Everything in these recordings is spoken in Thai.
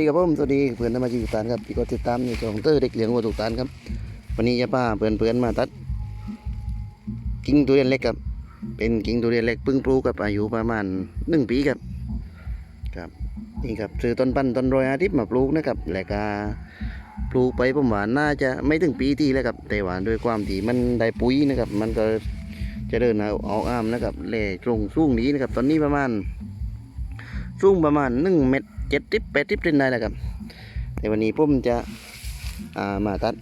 สวัสดีครับผมสวัสดีเพื่อนธรรมจีตุกตานครับที่ก็ติดตามในช่องเตอร์เด็กเลี้ยงวัวตุกตานครับ วันนี้จะพาเพื่อนๆมาตัด กิ่งทุเรียนเล็กครับ เป็นกิ่งทุเรียนเล็กพึ่งปลูกกับอายุประมาณหนึ่งปีครับครับ นี่ครับซื้อต้นพันต้นรอยอาทิตย์มาปลูกนะครับแล้วก็ปลูกไปผมว่าณน่าจะไม่ถึงปีที่แล้วครับแต่ว่าด้วยความที่มันได้ปุ๋ยนะครับ มันก็จะเดินเอาออกอ้ามนะครับเล่ตรงสูงนี้นะครับ ตอนนี้ประมาณสูงประมาณหนึ่งเมตร เจ็ดทิปแปดทิปเล่นได้แหละครับ แต่วันนี้ผมจะามาตัด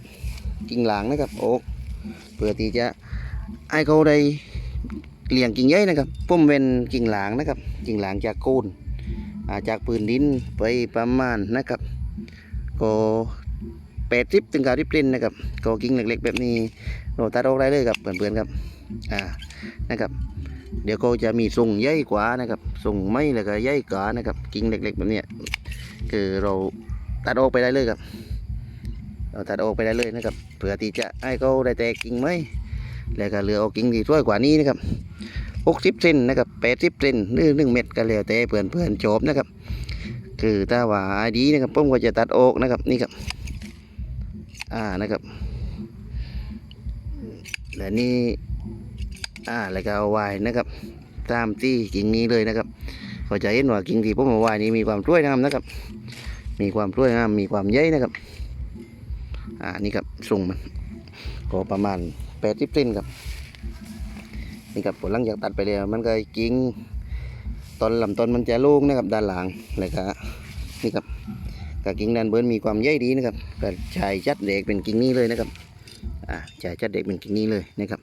กิ่งหลางนะครับโอ๊กเพื่อที่จะให้เขาได้เลี้ยงกิ่งใหญ่นะครับผมเป็นกิ่งหลางนะครับ กิ่งหลางจากโคนาจากปืนดินไปประมาณนะครับก็แปดทิปถึงเก้าทิปเล่นนะครับก็กิ่งเล็กๆ แบบนี้เรตัดออกได้เลยครับเพื่อนๆครับอ่านะครับ เดี๋ยวก็จะมีทรงใหญ่กว่านะครับทรงไม่แล้วก็ใหญ่กว่านะครับกิ่งเล็ก ๆ แบบนี้คือเราตัดออกไปได้เลยครับเราตัดออกไปได้เลยนะครับเพื่อที่จะให้เขาได้แตกกิ่งไหมแล้วก็เหลือเอากิ่งที่สวยกว่านี้นะครับหกสิบเซนนะครับแปดสิบเซนหรือหนึ่งเม็ดก็แล้วแต่เพื่อนเพื่อนๆชอบนะครับ คือถ้าว่าดีนะครับผมก็จะตัดออกนะครับนี่ครับ อ่านะครับและนี่ อ่าแล้วก็เอาไว้นะครับ ตามที่กิ่งนี้เลยนะครับก็จะเห็นว่ากิ่งที่ผมเอาไว้นี้มีความสวยงามนะครับ มีความสวยงามมีความใหญ่นะครับ อ่านี่ครับทรงมันก็ประมาณแปดสิบเซนครับนี่ครับผลหลังจากตัดไปแล้วมันก็กิ่งตอนลำต้นมันจะโล่งนะครับ ด้านหลังแล้วก็นี่ครับกับกิ่งด้านบนมีความใหญ่ดีนะครับก็ใช้จัดเด็กเป็นกิ่งนี้เลยนะครับ อ่าจะจัดเด็กเป็นกิ่งนี้เลยนะครับ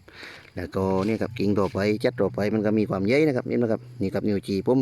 แล้วก็เนี่ยครับกิ่งต่อไปจัดต่อไปมันก็มีความใหญ่นะครับนี่นะครับนี่ครับนิวจีปุ่ม